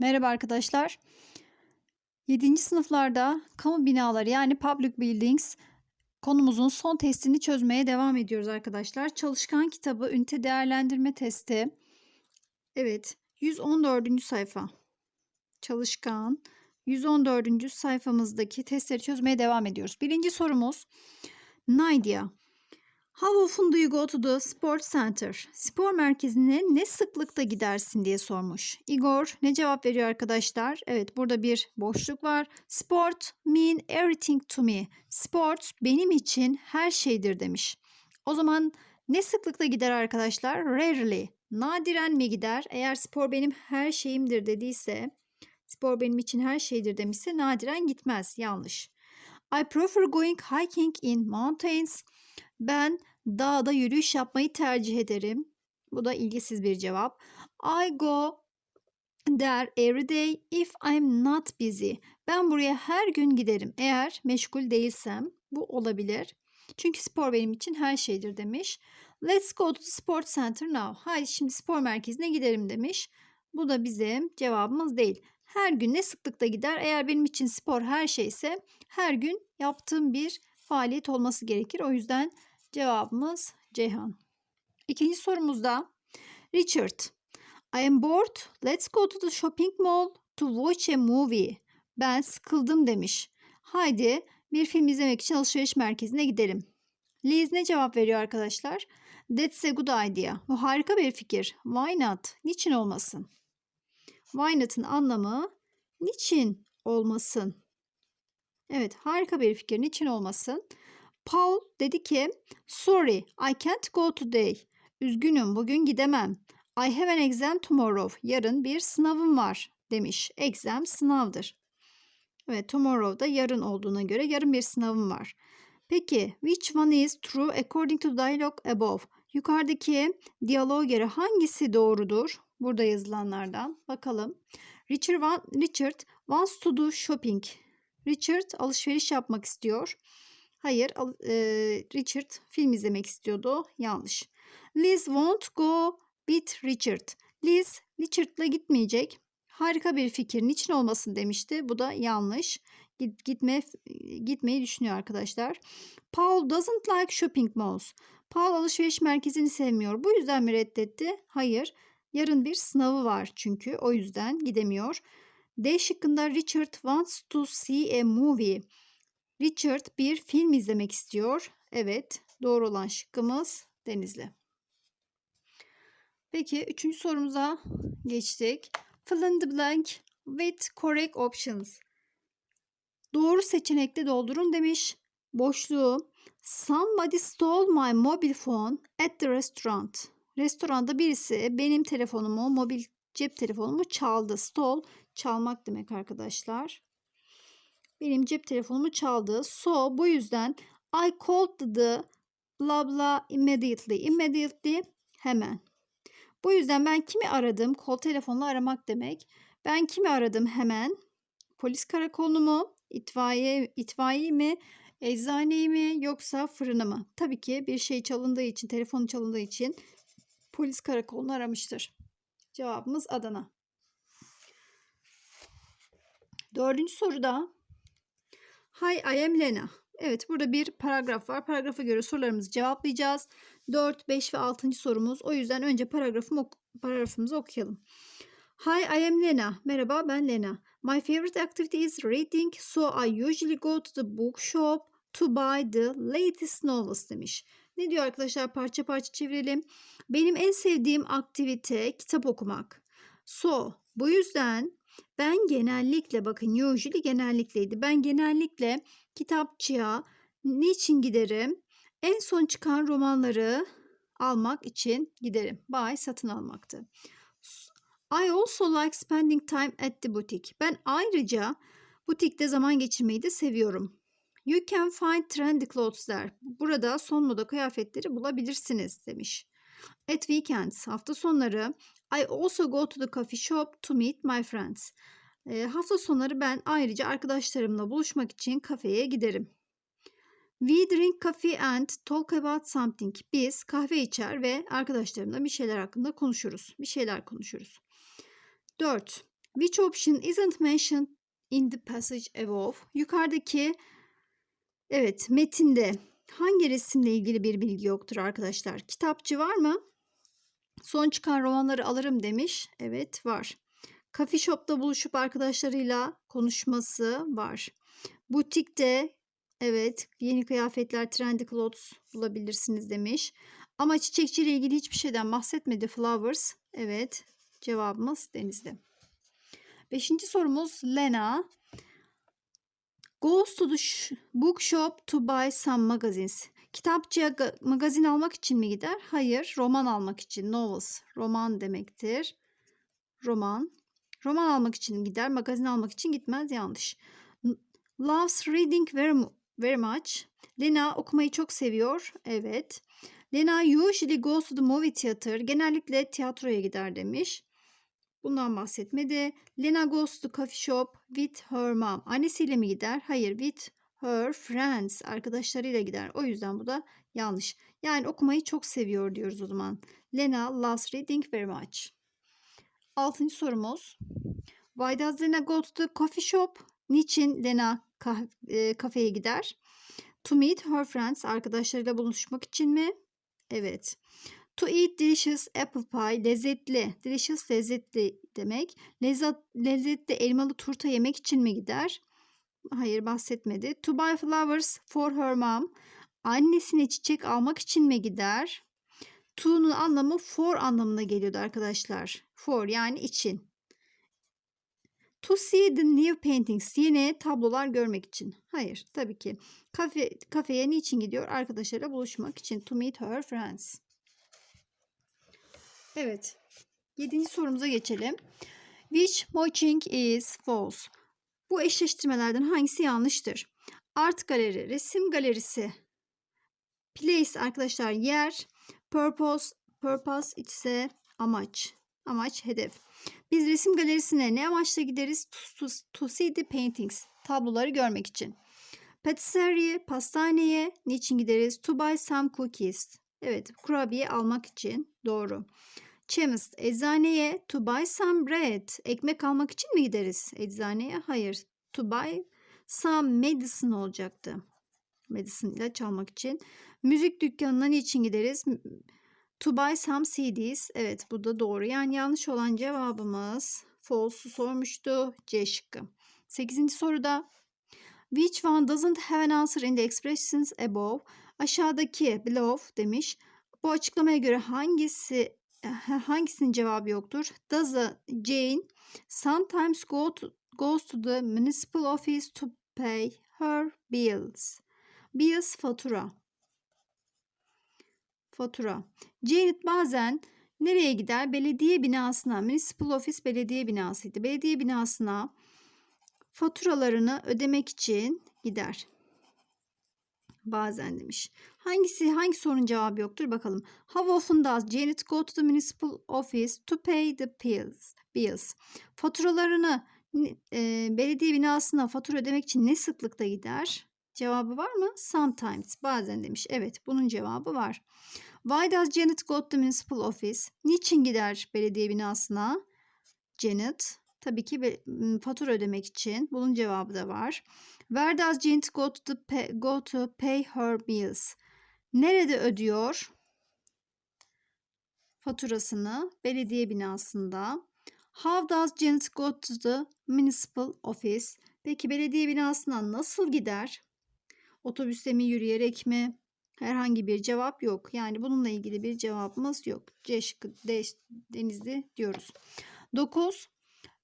Merhaba arkadaşlar. 7. sınıflarda kamu binaları yani public buildings konumuzun son testini çözmeye devam ediyoruz arkadaşlar. Çalışkan kitabı ünite değerlendirme testi. Evet 114. sayfa. Çalışkan 114. sayfamızdaki testleri çözmeye devam ediyoruz. Birinci sorumuz Nadia. How often do you go sport center? Spor merkezine ne sıklıkta gidersin diye sormuş. Igor ne cevap veriyor arkadaşlar? Evet burada bir boşluk var. Sport mean everything to me. Sport benim için her şeydir demiş. O zaman ne sıklıkta gider arkadaşlar? Rarely. Nadiren mi gider? Eğer spor benim her şeyimdir dediyse, spor benim için her şeydir demişse nadiren gitmez. Yanlış. I prefer going hiking in mountains. Ben dağda yürüyüş yapmayı tercih ederim. Bu da ilgisiz bir cevap. I go there every day if I'm not busy. Ben buraya her gün giderim eğer meşgul değilsem. Bu olabilir. Çünkü spor benim için her şeydir demiş. Let's go to the sport center now. Haydi şimdi spor merkezine gidelim demiş. Bu da bizim cevabımız değil. Her gün ne sıklıkta gider? Eğer benim için spor her şeyse her gün yaptığım bir faaliyet olması gerekir. O yüzden Cevabımız Ceyhan. İkinci sorumuzda Richard. I am bored. Let's go to the shopping mall to watch a movie. Ben sıkıldım demiş. Haydi bir film izlemek için alışveriş merkezine gidelim. Liz ne cevap veriyor arkadaşlar? That's a good idea. Bu harika bir fikir. Why not? Niçin olmasın? Why not'ın anlamı niçin olmasın? Evet harika bir fikir. Niçin olmasın? Paul dedi ki sorry I can't go today. Üzgünüm bugün gidemem. I have an exam tomorrow. Yarın bir sınavım var demiş. Exam sınavdır. Evet tomorrow da yarın olduğuna göre yarın bir sınavım var. Peki which one is true according to dialogue above? Yukarıdaki diyaloğa göre hangisi doğrudur? Burada yazılanlardan bakalım. Richard, Richard wants to do shopping. Richard alışveriş yapmak istiyor. Hayır, Richard film izlemek istiyordu. Yanlış. Liz won't go with Richard. Liz Richard'la gitmeyecek. Harika bir fikir. Niçin olmasın demişti. Bu da yanlış. Git, gitme gitmeyi düşünüyor arkadaşlar. Paul doesn't like shopping malls. Paul alışveriş merkezini sevmiyor. Bu yüzden mi reddetti? Hayır. Yarın bir sınavı var çünkü. O yüzden gidemiyor. D şıkkında Richard wants to see a movie. Richard bir film izlemek istiyor. Evet, doğru olan şıkkımız Denizli. Peki üçüncü sorumuza geçtik. Fill in the blank with correct options. Doğru seçenekle doldurun demiş. Boşluğu Somebody stole my mobile phone at the restaurant. Restoranda birisi benim telefonumu, mobil cep telefonumu çaldı. Stole çalmak demek arkadaşlar benim cep telefonumu çaldı. So bu yüzden I called the blah blah immediately. Immediately hemen. Bu yüzden ben kimi aradım? Kol telefonla aramak demek. Ben kimi aradım hemen? Polis karakolunu mu? İtfaiye, itfaiye mi? Eczaneyi mi? Yoksa fırını mı? Tabii ki bir şey çalındığı için, telefonu çalındığı için polis karakolunu aramıştır. Cevabımız Adana. Dördüncü soruda Hi I am Lena. Evet burada bir paragraf var. Paragrafa göre sorularımızı cevaplayacağız. 4, 5 ve 6. sorumuz. O yüzden önce paragrafımı, ok paragrafımızı okuyalım. Hi I am Lena. Merhaba ben Lena. My favorite activity is reading so I usually go to the bookshop to buy the latest novels demiş. Ne diyor arkadaşlar parça parça çevirelim. Benim en sevdiğim aktivite kitap okumak. So bu yüzden ben genellikle bakın usually genellikleydi. Ben genellikle kitapçıya niçin giderim? En son çıkan romanları almak için giderim. Buy satın almaktı. I also like spending time at the boutique. Ben ayrıca butikte zaman geçirmeyi de seviyorum. You can find trendy clothes there. Burada son moda kıyafetleri bulabilirsiniz demiş. At weekends, hafta sonları I also go to the coffee shop to meet my friends. E, hafta sonları ben ayrıca arkadaşlarımla buluşmak için kafeye giderim. We drink coffee and talk about something. Biz kahve içer ve arkadaşlarımla bir şeyler hakkında konuşuruz. Bir şeyler konuşuruz. 4. Which option isn't mentioned in the passage above? Yukarıdaki evet metinde hangi resimle ilgili bir bilgi yoktur arkadaşlar? Kitapçı var mı? Son çıkan romanları alırım demiş. Evet var. Coffee shop'ta buluşup arkadaşlarıyla konuşması var. Butikte evet yeni kıyafetler trendy clothes bulabilirsiniz demiş. Ama çiçekçiyle ilgili hiçbir şeyden bahsetmedi. Flowers. Evet cevabımız denizde. Beşinci sorumuz Lena. Goes to the sh- bookshop to buy some magazines. Kitapçıya ga- magazin almak için mi gider? Hayır, roman almak için. Novels, roman demektir. Roman. Roman almak için gider, magazin almak için gitmez. Yanlış. Loves reading very, very much. Lena okumayı çok seviyor. Evet. Lena usually goes to the movie theater. Genellikle tiyatroya gider demiş. Bundan bahsetmedi. Lena goes to coffee shop with her mom. Annesiyle mi gider? Hayır, with her friends. Arkadaşlarıyla gider. O yüzden bu da yanlış. Yani okumayı çok seviyor diyoruz o zaman. Lena loves reading very much. Altıncı sorumuz. Why does Lena go to the coffee shop? Niçin Lena kah- e, kafeye gider? To meet her friends. Arkadaşlarıyla buluşmak için mi? Evet. To eat delicious apple pie. Lezzetli. Delicious lezzetli demek. Lezzet, lezzetli elmalı turta yemek için mi gider? Hayır bahsetmedi. To buy flowers for her mom. Annesine çiçek almak için mi gider? To'nun anlamı for anlamına geliyordu arkadaşlar. For yani için. To see the new paintings. Yeni tablolar görmek için. Hayır tabii ki. Kafe, kafeye niçin gidiyor? Arkadaşlarıyla buluşmak için. To meet her friends. Evet. Yedinci sorumuza geçelim. Which matching is false? Bu eşleştirmelerden hangisi yanlıştır? Art galeri, resim galerisi. Place arkadaşlar yer. Purpose, purpose ise amaç. Amaç, hedef. Biz resim galerisine ne amaçla gideriz? To, to, to see the paintings. Tabloları görmek için. Patisserie, pastaneye niçin gideriz? To buy some cookies. Evet, kurabiye almak için. Doğru. Chemist, eczaneye. To buy some bread. Ekmek almak için mi gideriz eczaneye? Hayır. To buy some medicine olacaktı. Medicine ilaç almak için. Müzik dükkanına niçin gideriz? To buy some CDs. Evet bu da doğru. Yani yanlış olan cevabımız false'u sormuştu. C şıkkı. 8. soruda Which one doesn't have an answer in the expressions above? Aşağıdaki below demiş. Bu açıklamaya göre hangisi hangisinin cevabı yoktur? Does a Jane sometimes go to, goes to the municipal office to pay her bills? Bills fatura. Fatura. Janet bazen nereye gider? Belediye binasına. Municipal office belediye binasıydı. Belediye binasına faturalarını ödemek için gider. Bazen demiş. Hangisi hangi sorunun cevabı yoktur bakalım. How often does Janet go to the municipal office to pay the bills? bills? Faturalarını e, belediye binasına fatura ödemek için ne sıklıkta gider? Cevabı var mı? Sometimes. Bazen demiş. Evet bunun cevabı var. Why does Janet go to the municipal office? Niçin gider belediye binasına? Janet. Tabii ki fatura ödemek için. Bunun cevabı da var. Where does Janet go to, pay, go to pay her bills? Nerede ödüyor? Faturasını belediye binasında. How does Janet go to the municipal office? Peki belediye binasına nasıl gider? Otobüste mi, yürüyerek mi? Herhangi bir cevap yok. Yani bununla ilgili bir cevabımız yok. C şıkkı denizli diyoruz. 9.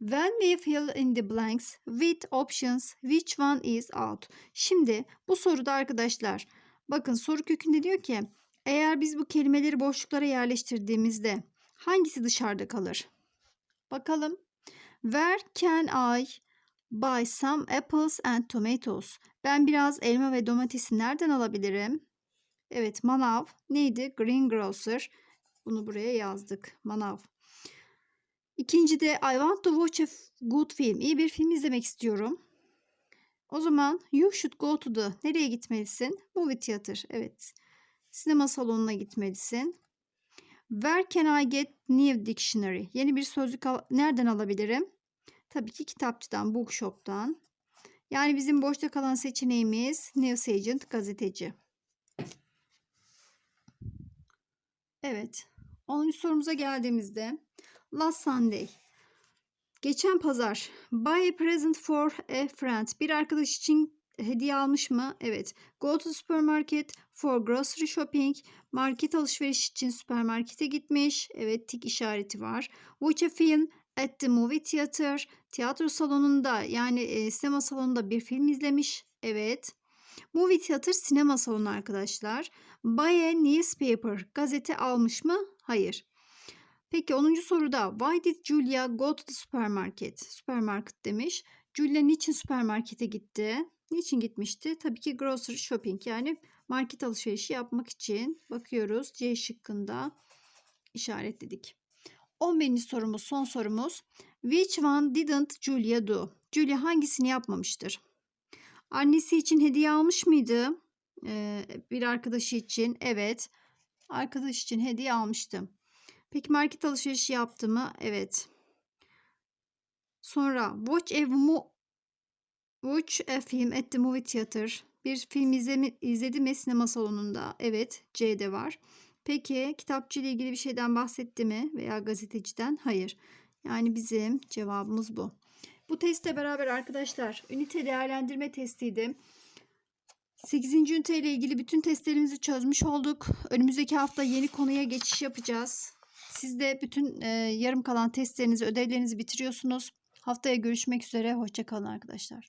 When we fill in the blanks with options, which one is out? Şimdi bu soruda arkadaşlar bakın soru kökünde diyor ki eğer biz bu kelimeleri boşluklara yerleştirdiğimizde hangisi dışarıda kalır? Bakalım. Where can I buy some apples and tomatoes? Ben biraz elma ve domatesi nereden alabilirim? Evet manav neydi? Greengrocer. Bunu buraya yazdık. Manav. İkinci de I want to watch a good film. İyi bir film izlemek istiyorum. O zaman you should go to the. Nereye gitmelisin? Movie theater. Evet. Sinema salonuna gitmelisin. Where can I get new dictionary? Yeni bir sözlük al nereden alabilirim? Tabii ki kitapçıdan, bookshop'tan. Yani bizim boşta kalan seçeneğimiz Newsagent gazeteci. Evet. 10. sorumuza geldiğimizde Last Sunday. Geçen pazar buy a present for a friend. Bir arkadaş için hediye almış mı? Evet. Go to supermarket for grocery shopping. Market alışveriş için süpermarkete gitmiş. Evet tik işareti var. Watch a film at the movie theater. Tiyatro salonunda yani e, sinema salonunda bir film izlemiş. Evet. Movie theater sinema salonu arkadaşlar. Buy a newspaper. Gazete almış mı? Hayır. Peki 10. soruda Why did Julia go to the supermarket? Süpermarket demiş. Julia niçin süpermarkete gitti? Niçin gitmişti? Tabii ki grocery shopping yani market alışverişi yapmak için. Bakıyoruz C şıkkında işaretledik. 11. sorumuz son sorumuz. Which one didn't Julia do? Julia hangisini yapmamıştır? Annesi için hediye almış mıydı? Ee, bir arkadaşı için. Evet. Arkadaş için hediye almıştım. Peki market alışverişi yaptı mı? Evet. Sonra watch a, mo- watch a film at the movie theater. Bir film izlemi- izledi mi sinema salonunda? Evet. C'de var. Peki kitapçı ile ilgili bir şeyden bahsetti mi? Veya gazeteciden? Hayır. Yani bizim cevabımız bu. Bu testle beraber arkadaşlar ünite değerlendirme testiydi. 8. ünite ile ilgili bütün testlerimizi çözmüş olduk. Önümüzdeki hafta yeni konuya geçiş yapacağız. Siz de bütün e, yarım kalan testlerinizi, ödevlerinizi bitiriyorsunuz. Haftaya görüşmek üzere. Hoşçakalın arkadaşlar.